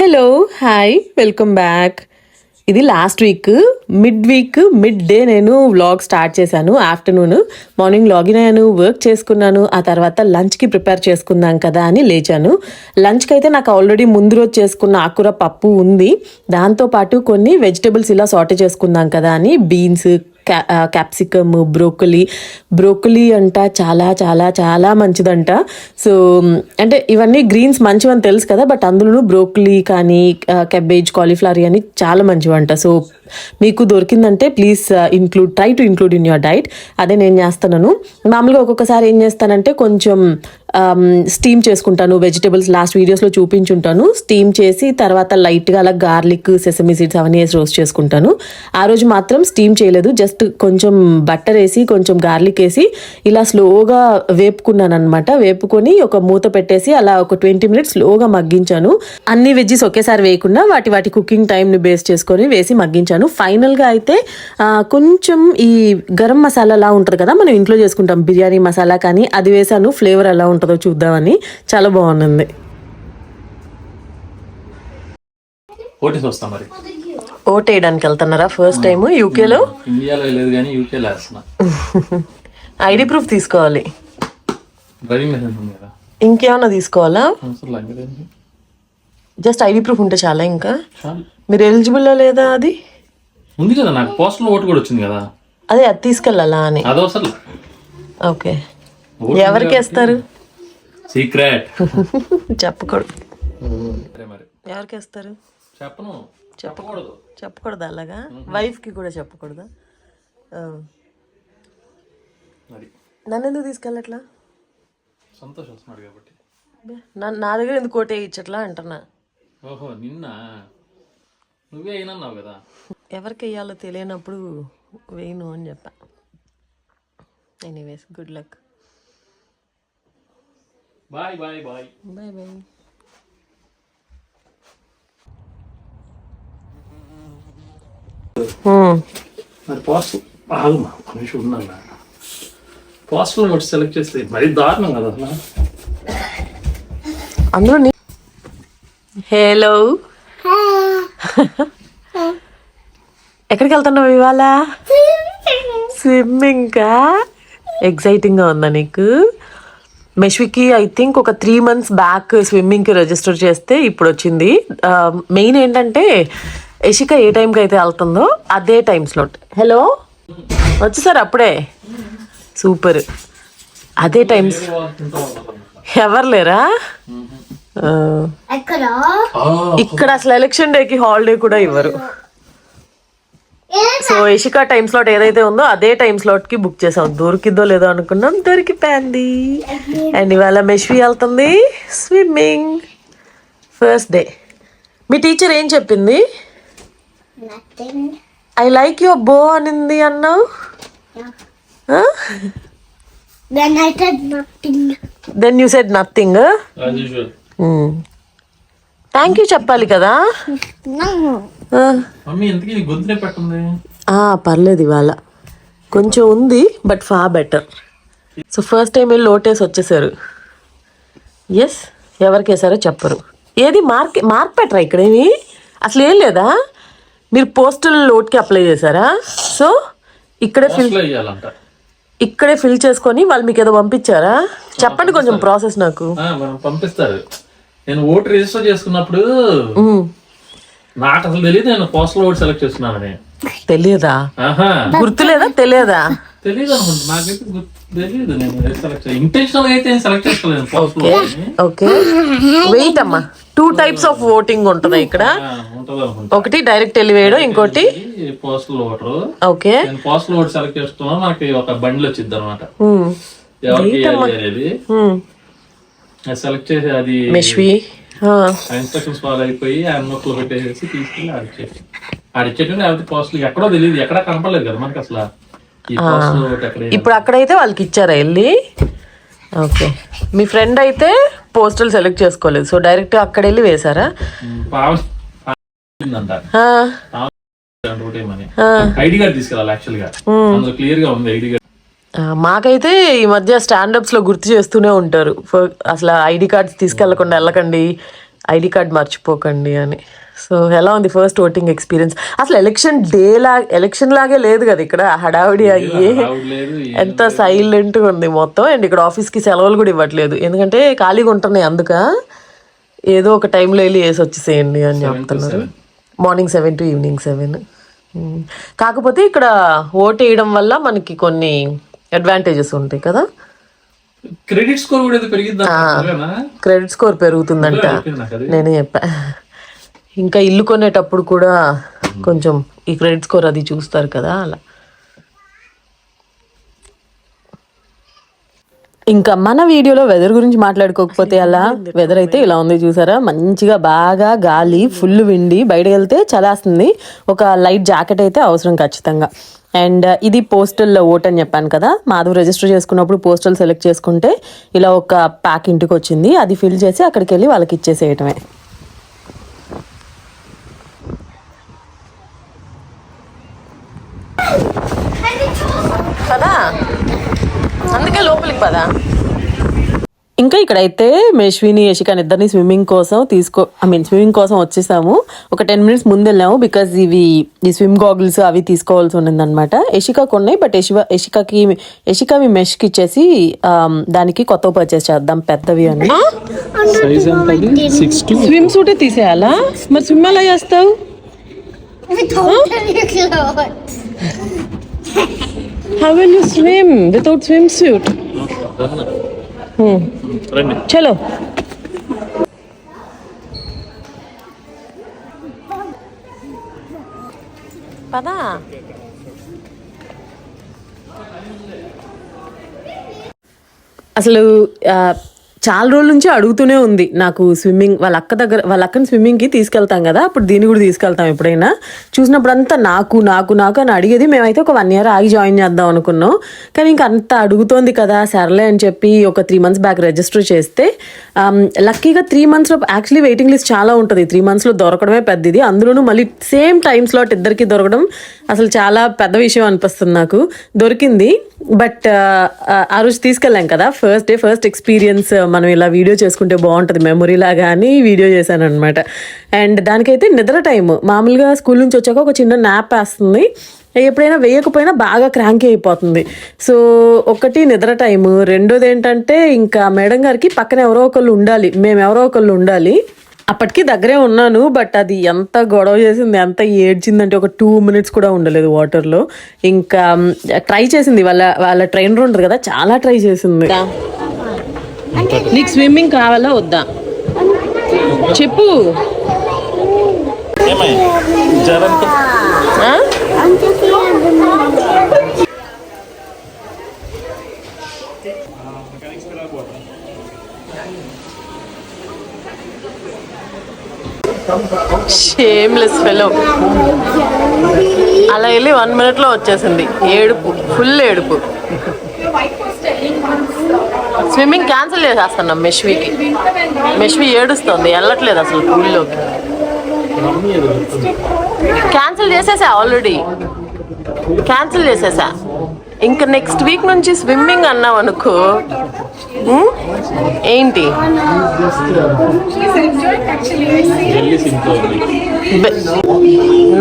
Hello hi welcome back ఇది last week mid week mid day నేను vlog start చేశాను afternoon morning login అయ్యాను work చేసుకున్నాను ఆ తర్వాత లంచ్కి ప్రిపేర్ చేసుకుందాం కదా అని లేచాను. లంచ్కి అయితే నాకు ఆల్రెడీ ముందు రోజు చేసుకున్న ఆకుర పప్పు ఉంది. దాంతోపాటు కొన్ని వెజిటబుల్స్ ఇలా సాటే చేసుకుందాం కదా అని బీన్స్ క్యాప్సికమ్ బ్రోకలీ బ్రోకలీ అంట చాలా చాలా చాలా మంచిదంట. సో అంటే ఇవన్నీ గ్రీన్స్ మంచివని తెలుసు కదా బట్ అందులోనూ బ్రోకలీ కానీ కెబేజ్ కాలీఫ్లవర్ అని చాలా మంచివంట. సో మీకు దొరికిందంటే please include try to include in your diet అదే నేను చేస్తున్నాను. మామూలుగా ఒక్కొక్కసారి ఏం చేస్తానంటే కొంచెం Um, స్టీమ్ చేసుకుంటాను వెజిటబుల్స్ లాస్ట్ వీడియోస్లో చూపించుంటాను. స్టీమ్ చేసి తర్వాత లైట్గా అలా గార్లిక్ సెసమి సీడ్స్ అవన్నీ వేసి రోస్ట్ చేసుకుంటాను. ఆ రోజు మాత్రం స్టీమ్ చేయలేదు. జస్ట్ కొంచెం బట్టర్ వేసి కొంచెం గార్లిక్ వేసి ఇలా స్లోగా వేపుకున్నాను అనమాట వేపుకొని ఒక మూత పెట్టేసి అలా ఒక ట్వంటీ మినిట్స్ స్లోగా మగ్గించాను. అన్ని వెజ్జెస్ ఒకేసారి వేయకుండా వాటి వాటి కుకింగ్ టైంని బేస్ చేసుకొని వేసి మగ్గించాను. ఫైనల్గా అయితే కొంచెం ఈ గరం మసాలా లా ఉంటుంది కదా మనం ఇంట్లో చేసుకుంటాం. బిర్యానీ మసాలా కానీ అది వేసాను. ఫ్లేవర్ ఎలా చూద్దామని చాలా బాగుంది. మరి. ఓట్ వేయడానికి వెళ్తున్నారా ఫస్ట్ టైం యూకేలో ఇండియాలో లేదు కానీ యూకేలో వేస్తున్నా. ఐడి ప్రూఫ్ తీసుకోవాలి. డ్రైవింగ్ లైసెన్స్ ఉంది కదా. ఇంకేమన్నా తీసుకోవాలా? జస్ట్ ఐడి ప్రూఫ్ ఉంటే చాలా ఇంకా. మీరు ఎలిజిబుల్ లేదా అది? ఉంది కదా నాకు పోస్టల్ ఓటు కూడా వచ్చింది కదా. అదే అది తీసుకెళ్ళాలా అని. ఓకే. ఎవరికి వేస్తారు? సీక్రెట్. చెప్పకూడదు. ఎవరికి వేస్తారు? చెప్పను. చెప్పకూడదు. చెప్పకూడదు అలాగా? వైఫ్కి కూడా చెప్పకూడదా? నన్ను ఎందుకు తీసుకెళ్ళట్లా? సంతోష్ వస్తున్నాడు కాబట్టి. నా దగ్గర ఎందుకు కోటే ఇచ్చట్లా అంటున్నా. ఓహో నిన్న? నువ్వే అయినన్నావు కదా. ఎవరికి వేయాలో తెలియనప్పుడు వేయను అని చెప్పా. Anyways good luck bye bye bye bye bye మరి పోస్టల్ ఒక నిమిషం ఉందన్న పోస్టల్ ఓటు సెలెక్ట్ చేస్తే మరి దారుణం కదా అసలు. అందులో నీ హలో ఎక్కడికి వెళ్తున్నావు ఇవాళ స్విమ్మింగ్కా ఎగ్జైటింగ్గా ఉందా నీకు? మెష్వికి ఐ థింక్ ఒక త్రీ మంత్స్ బ్యాక్ స్విమ్మింగ్కి రిజిస్టర్ చేస్తే ఇప్పుడు వచ్చింది మెయిన్ ఏంటంటే యషిక ఏ టైంకి అయితే వెళ్తుందో అదే టైం స్లాట్ హలో వచ్చేసారు అప్పుడే? సూపర్ అదే టైమ్స్ ఎవరు లేరా? ఇక్కడ అసలు ఎలక్షన్ డేకి హాలిడే కూడా ఇవ్వరు. సో ఇషికా టైం స్లాట్ ఏదైతే ఉందో అదే టైం స్లాట్కి బుక్ చేసాం. దొరికిందో లేదో అనుకున్నాం. దొరికిపోయింది. అండ్ ఇవాళ మెష్వి వెళ్తుంది స్విమ్మింగ్ ఫస్ట్ డే మీ టీచర్ ఏం చెప్పింది? Nothing I like your bow అనింది అన్నావు. Then I said nothing then you said nothing thank you చెప్పాలి కదా? ఆ, పర్లేదు ఇవాళ. కొంచెం ఉంది బట్ ఫా బెటర్. సో ఫస్ట్ టైం వెళ్ళి ఓటేసి వచ్చేసారు. ఎస్ ఎవరికి వేసారో చెప్పరు. ఏది మార్క్ మార్క్ పెట్టరా ఇక్కడేమి? అసలు ఏం లేదా? మీరు పోస్టల్ ఓట్కి అప్లై చేశారా? సో ఇక్కడే ఫిల్ ఇక్కడే ఫిల్ చేసుకొని వాళ్ళు మీకు ఏదో పంపించారా? చెప్పండి కొంచెం ప్రాసెస్ నాకు. పంపిస్తారు. నేను ఓటు రిజిస్టర్ చేసుకున్నప్పుడు. నాకు అసలు తెలియదు నేను పోస్టల్ ఓటు సెలెక్ట్ చేసుకున్నానని తెలియదా గుర్తులేదా? తెలియదా తెలియదు అనుకుంటా నాకైతే గుర్తు- తెలియదు నేను సెలెక్ట్ ఇంటెన్షనల్ అయితే నేను సెలెక్ట్ చేసుకోలేదు పోస్టల్ ఓట్ని ఓకే. వెయిట్ అమ్మా టూ టైప్స్ ఆఫ్ ఓటింగ్ ఉంటుంది ఇక్కడ ఒకటి డైరెక్ట్ వెళ్ళి వేయడం ఇంకోటి postal voter. Okay. Postal vote select చేసుకున్నా నాకు ఒక బండిల్ వచ్చింది అనమాట. ఎవరికి. సెలెక్ట్ చేసి అది ఇన్స్ట్రక్షన్స్ ఫాలో అయిపోయి ఆ నోట్లో పెట్టేసి తీసుకెళ్ళి లేకపోతే పోస్టులు ఎక్కడో తెలియదు ఎక్కడ కనపడలేదు కదా మనకి అసలు. ఈ పోస్టులు ఒకటి ఎక్కడ ఇప్పుడు అక్కడైతే వాళ్ళకి ఇచ్చారా వెళ్ళి? ఓకే. మీ ఫ్రెండ్ అయితే పోస్టల్ సెలెక్ట్ చేసుకోలేదు. సో డైరెక్ట్ అక్కడ వెళ్ళి వేశారా. ఐడి కార్డ్ తీసుకెళ్ళాలి యాక్చువల్గా. అందులో క్లియర్గా ఉంది ఐడి మాకైతే ఈ మధ్య స్టాండప్స్లో గుర్తు చేస్తూనే ఉంటారు. అసలు ఐడి కార్డ్స్ తీసుకెళ్ళకుండా వెళ్ళకండి ఐడి కార్డ్ మర్చిపోకండి అని. సో ఎలా ఉంది ఫస్ట్ ఓటింగ్ ఎక్స్పీరియన్స్ అసలు ఎలక్షన్ డే లా ఎలక్షన్ లాగే లేదు కదా ఇక్కడ హడావిడి అయ్యి. ఎంత సైలెంట్గా ఉంది మొత్తం. అండ్ ఇక్కడ ఆఫీస్కి సెలవులు కూడా ఇవ్వట్లేదు. ఎందుకంటే ఖాళీగా ఉంటున్నాయి అందుక ఏదో ఒక టైంలో వెళ్ళి వేసి వచ్చేసేయండి అని చెప్తున్నారు. Morning seven to evening seven కాకపోతే ఇక్కడ ఓట్ వేయడం వల్ల మనకి కొన్ని అడ్వాంటేజెస్ ఉంటాయి కదా? క్రెడిట్ స్కోర్ కూడా అలాగేనా? క్రెడిట్ స్కోర్ పెరుగుతుందంట. నేనే చెప్పా. ఇంకా ఇల్లు కొనేటప్పుడు కూడా కొంచెం ఈ క్రెడిట్ స్కోర్ అది చూస్తారు కదా అలా. ఇంకా మన వీడియోలో వెదర్ గురించి మాట్లాడుకోకపోతే అలా వెదర్ అయితే ఇలా ఉంది చూసారా? మంచిగా బాగా గాలి ఫుల్ విండి బయటకు వెళ్తే చలేస్తుంది. ఒక లైట్ జాకెట్ అయితే అవసరం ఖచ్చితంగా. అండ్ ఇది పోస్టల్ ఓట్ అని చెప్పాను కదా? మాధవ్ రిజిస్టర్ చేసుకున్నప్పుడు పోస్టల్ సెలెక్ట్ చేసుకుంటే ఇలా ఒక ప్యాక్ ఇంటికి వచ్చింది. అది ఫిల్ చేసి అక్కడికి వెళ్ళి వాళ్ళకి ఇచ్చేసేయటమే. పదా అందుకే లోపలికి పదా. ఇంకా ఇక్కడైతే మేష్విని యశికాని ఇద్దరిని స్విమ్మింగ్ కోసం తీసుకో ఐ మీన్ స్విమ్మింగ్ కోసం వచ్చేసాము. ఒక టెన్ మినిట్స్ ముందు వెళ్ళాము బికాజ్ ఇవి ఈ స్విమ్ గాగుల్స్ అవి తీసుకోవాల్సి ఉండింది అనమాట యశికాకు ఉన్నాయి బట్ యశిక యశికకి యశిక మీ మెష్కి ఇచ్చేసి దానికి కొత్త పర్చేస్ చేద్దాం పెద్దవి అని. స్విమ్ సూటే తీసేయాలా? మరి స్విమ్ ఎలా చేస్తావు? Totally clothes. How will you swim without swimsuit రండి చలో పదా అసలు ఆ, చాలా రోజుల నుంచి అడుగుతూనే ఉంది. నాకు స్విమ్మింగ్ వాళ్ళ అక్క దగ్గర వాళ్ళ అక్కని స్విమ్మింగ్కి తీసుకెళ్తాం కదా అప్పుడు దీన్ని కూడా తీసుకెళ్తాం ఎప్పుడైనా. చూసినప్పుడంతా నాకు నాకు నాకు అని అడిగేది. మేమైతే ఒక వన్ ఇయర్ ఆగి జాయిన్ చేద్దాం అనుకున్నాం. కానీ ఇంకా అంత అడుగుతోంది కదా సర్లే అని చెప్పి ఒక త్రీ మంత్స్ బ్యాక్ రిజిస్టర్ చేస్తే లక్కీగా త్రీ మంత్స్లో యాక్చువల్లీ వెయిటింగ్ లిస్ట్ చాలా ఉంటుంది. త్రీ మంత్స్లో దొరకడమే పెద్దది. అందులోనూ మళ్ళీ సేమ్ టైం స్లాట్ ఇద్దరికి దొరకడం అసలు చాలా పెద్ద విషయం అనిపిస్తుంది నాకు. దొరికింది. బట్ ఆ రోజు తీసుకెళ్ళాం కదా ఫస్ట్ డే ఫస్ట్ ఎక్స్పీరియన్స్ మనం ఇలా వీడియో చేసుకుంటే బాగుంటుంది. మెమొరీ లాగా అని వీడియో చేశాను అనమాట అండ్ దానికైతే నిద్ర టైం మామూలుగా స్కూల్ నుంచి వచ్చాక ఒక చిన్న న్యాప్ వేస్తుంది. ఎప్పుడైనా వేయకపోయినా బాగా క్రాంకీ అయిపోతుంది. సో ఒకటి నిద్ర టైము రెండోది ఏంటంటే ఇంకా మేడం గారికి పక్కన ఎవరో ఒకళ్ళు ఉండాలి. మేము ఎవరో ఒకళ్ళు ఉండాలి. అప్పటికి దగ్గరే ఉన్నాను బట్ అది ఎంత గొడవ చేసింది ఎంత ఏడ్చిందంటే ఒక టూ మినిట్స్ కూడా ఉండలేదు వాటర్లో ఇంకా ట్రై చేసింది. వాళ్ళ వాళ్ళ ట్రైనర్ ఉంటుంది కదా చాలా ట్రై చేసింది. నీకు స్విమ్మింగ్ కావాలా వద్దా? చెప్పు. షేమ్లెస్ ఫెలో అలా వెళ్ళి వన్ మినిట్లో వచ్చేసింది. ఏడుపు. ఫుల్ ఏడుపు. స్విమ్మింగ్ క్యాన్సిల్ చేసేస్తున్నాం మెష్వికి. మెష్వి ఏడుస్తుంది వెళ్ళట్లేదు అసలు పూల్లోకి. క్యాన్సిల్ చేసేసా ఆల్రెడీ. క్యాన్సిల్ చేసేసా. ఇంకా నెక్స్ట్ వీక్ నుంచి స్విమ్మింగ్ అన్నావు అనుకో? ఏంటి?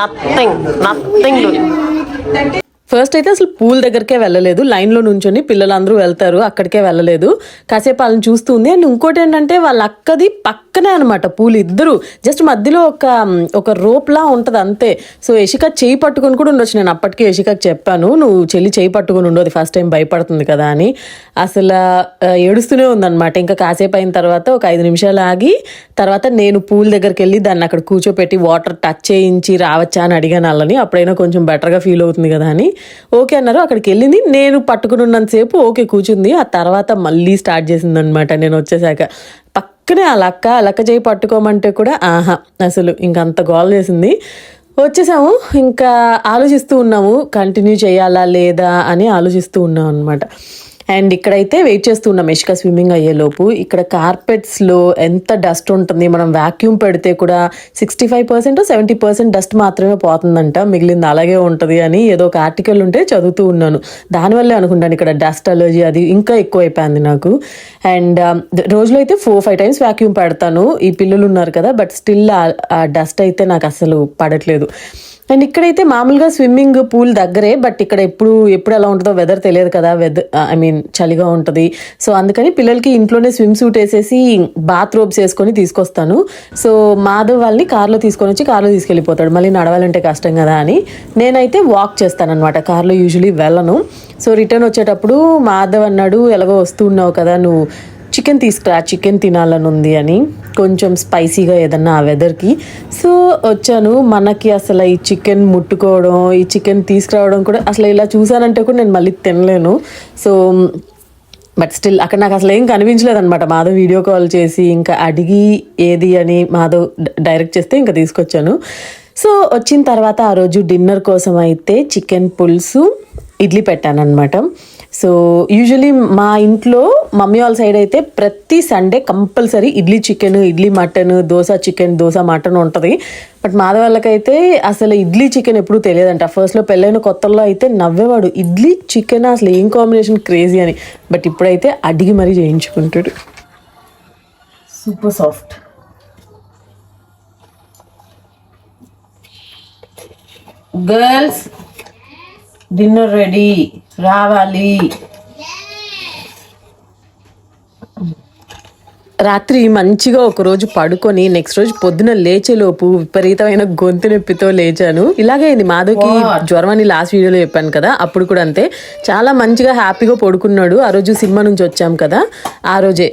నథింగ్ నథింగ్ ఫస్ట్ అయితే అసలు పూల్ దగ్గరికే వెళ్ళలేదు. లైన్లో నుంచొని పిల్లలందరూ వెళ్తారు. అక్కడికే వెళ్ళలేదు. కాసేపు వాళ్ళని చూస్తుంది అండ్ ఇంకోటి ఏంటంటే వాళ్ళ అక్కది పక్కనే అనమాట పూల్ ఇద్దరు. జస్ట్ మధ్యలో ఒక ఒక రోప్లా ఉంటుంది అంతే. సో యశిక చేయి పట్టుకొని కూడా ఉండొచ్చు. నేను అప్పటికే యశికకి చెప్పాను. నువ్వు చెల్లి చేయి పట్టుకొని ఉండదు ఫస్ట్ టైం భయపడుతుంది కదా అని. అసలు ఏడుస్తూనే ఉందన్నమాట. ఇంకా కాసేపు అయిన తర్వాత ఒక ఐదు నిమిషాలు ఆగి తర్వాత నేను పూల్ దగ్గరికి వెళ్ళి దాన్ని అక్కడ కూర్చోపెట్టి వాటర్ టచ్ చేయించి రావచ్చా అని అడిగాను వాళ్ళని. అప్పుడైనా కొంచెం బెటర్గా ఫీల్ అవుతుంది కదా అని. ఓకే అన్నారు అక్కడికి వెళ్ళింది. నేను పట్టుకుని ఉన్నంతసేపు ఓకే కూర్చుంది ఆ తర్వాత మళ్ళీ స్టార్ట్ చేసింది అనమాట నేను వచ్చేసాక పక్కనే ఆ లక్క లక్క చేయి పట్టుకోమంటే కూడా ఆహా అసలు ఇంక అంత గోల్ చేసింది. వచ్చేసాము. ఇంకా ఆలోచిస్తూ ఉన్నాము కంటిన్యూ చేయాలా లేదా అని ఆలోచిస్తూ ఉన్నాం అనమాట అండ్ ఇక్కడైతే వెయిట్ చేస్తూ ఉన్నాం. ఇష్క స్విమ్మింగ్ అయ్యేలోపు. ఇక్కడ కార్పెట్స్లో ఎంత డస్ట్ ఉంటుంది. మనం వ్యాక్యూమ్ పెడితే కూడా sixty five percent seventy percent dust మాత్రమే పోతుందంట. మిగిలింది అలాగే ఉంటుంది అని ఏదో ఒక ఆర్టికల్ ఉంటే చదువుతూ ఉన్నాను. దానివల్లే అనుకుంటాను ఇక్కడ డస్ట్ అలర్జీ అది ఇంకా ఎక్కువ అయిపోయింది నాకు. అండ్ రోజులో అయితే ఫోర్ ఫైవ్ టైమ్స్ వ్యాక్యూమ్ పెడతాను. ఈ పిల్లలు ఉన్నారు కదా బట్ స్టిల్ ఆ డస్ట్ అయితే నాకు అసలు పడట్లేదు. అండ్ ఇక్కడైతే మామూలుగా స్విమ్మింగ్ పూల్ దగ్గరే బట్ ఇక్కడ ఎప్పుడు ఎప్పుడు ఎలా ఉంటుందో వెదర్ తెలియదు కదా వెదర్ ఐ మీన్ చలిగా ఉంటుంది. సో అందుకని పిల్లలకి ఇంట్లోనే స్విమ్ సూట్ వేసేసి బాత్ రోబ్స్ వేసుకొని తీసుకొస్తాను. సో మాధవ్ వాళ్ళని కార్లో తీసుకొని వచ్చి కార్లో తీసుకెళ్ళిపోతాడు. మళ్ళీ నడవాలంటే కష్టం కదా అని. నేనైతే వాక్ చేస్తానన్నమాట. కార్లో యూజువలీ వెళ్ళను. సో రిటర్న్ వచ్చేటప్పుడు మాధవ్ అన్నాడు ఎలాగో వస్తూ ఉన్నావు కదా నువ్వు చికెన్ తీసుకురా చికెన్ తినాలని ఉంది అని కొంచెం స్పైసీగా ఏదన్నా ఆ వెదర్కి. సో వచ్చాను. మనకి అసలు ఈ చికెన్ ముట్టుకోవడం ఈ చికెన్ తీసుకురావడం కూడా అసలు ఇలా చూసానంటే కూడా నేను మళ్ళీ తినలేను. సో బట్ స్టిల్ అక్కడ నాకు అసలు ఏం కనిపించలేదు అనమాట మాధవ్ వీడియో కాల్ చేసి ఇంకా అడిగి ఏది అని మాధవ్ డ- డైరెక్ట్ చేస్తే ఇంకా తీసుకొచ్చాను. సో వచ్చిన తర్వాత ఆ రోజు డిన్నర్ కోసం అయితే చికెన్ పులుసు ఇడ్లీ పెట్టాను అనమాట సో యూజువలీ మా ఇంట్లో మమ్మీ వాళ్ళ సైడ్ అయితే ప్రతి Sunday compulsory idli chicken idli mutton dosa chicken dosa mutton ఉంటుంది. బట్ మాధవ వాళ్ళకైతే అసలు ఇడ్లీ చికెన్ ఎప్పుడు తెలియదంట. ఫస్ట్లో పెళ్ళైన కొత్తల్లో అయితే నవ్వేవాడు ఇడ్లీ చికెన్ అసలు ఏం కాంబినేషన్ క్రేజీ అని. బట్ ఇప్పుడైతే అడిగి మరీ చేయించుకుంటాడు. Super soft girls dinner ready. రావాలి. రాత్రి మంచిగా ఒక రోజు పడుకొని నెక్స్ట్ రోజు పొద్దున లేచేలోపు విపరీతమైన గొంతు నొప్పితో లేచాను. ఇలాగే అయింది మాధవ్కి జ్వరం అని లాస్ట్ వీడియోలో చెప్పాను కదా అప్పుడు కూడా అంతే. చాలా మంచిగా హ్యాపీగా పడుకున్నాడు. ఆ రోజు సినిమా నుంచి వచ్చాం కదా ఆ రోజే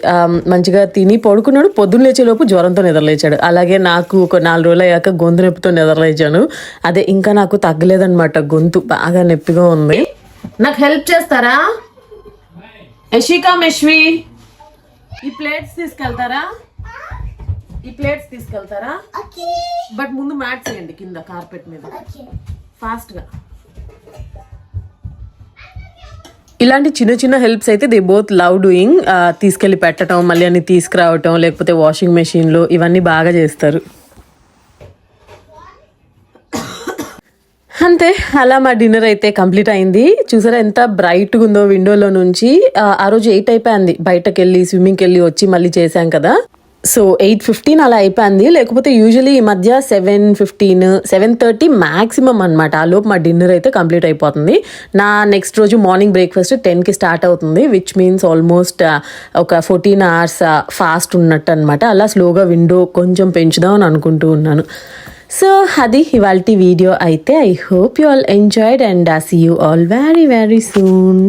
మంచిగా తిని పడుకున్నాడు. పొద్దున్న లేచేలోపు జ్వరంతో నిద్రలేచాడు. అలాగే నాకు ఒక నాలుగు రోజులు అయ్యాక గొంతు నొప్పితో నిద్రలేచాను. అదే ఇంకా నాకు తగ్గలేదన్నమాట గొంతు బాగా నొప్పిగా ఉంది. నాకు హెల్ప్ చేస్తారా? యషికా మెష్వి ఈ ప్లేట్స్ తీసుకెళ్తారా? ఈ ప్లేట్స్ తీసుకెళ్తారా? బట్ ముందు మ్యాట్స్ వేయండి కింద కార్పెట్ మీద. ఓకే. ఫాస్ట్గా. ఇలాంటి చిన్న చిన్న హెల్ప్స్ అయితే దే బోత్ లవ్ డూయింగ్ తీసుకెళ్ళి పెట్టడం మళ్ళీ అన్ని తీసుకురావటం లేకపోతే వాషింగ్ మెషిన్లో ఇవన్నీ బాగా చేస్తారు. అంతే అలా మా డిన్నర్ అయితే కంప్లీట్ అయింది. చూసారా ఎంత బ్రైట్గా ఉందో విండోలో నుంచి. ఆ, రోజు ఎయిట్ అయిపోయింది. బయటకు వెళ్ళి స్విమ్మింగ్కి వెళ్ళి వచ్చి మళ్ళీ చేశాం కదా. సో ఎయిట్ ఫిఫ్టీన్ అలా అయిపోయింది. లేకపోతే యూజువలీ ఈ మధ్య seven fifteen seven thirty maximum అనమాట ఆ లోపు మా డిన్నర్ అయితే కంప్లీట్ అయిపోతుంది. నా నెక్స్ట్ రోజు మార్నింగ్ బ్రేక్ఫాస్ట్ టెన్కి స్టార్ట్ అవుతుంది. విచ్ మీన్స్ ఆల్మోస్ట్ ఒక ఫోర్టీన్ అవర్స్ ఫాస్ట్ ఉన్నట్టు అనమాట అలా స్లోగా విండో కొంచెం పెంచుదాం అని అనుకుంటూ ఉన్నాను. సో అది ఇవాళ వీడియో అయితే I hope you all enjoyed and uh see you all very very soon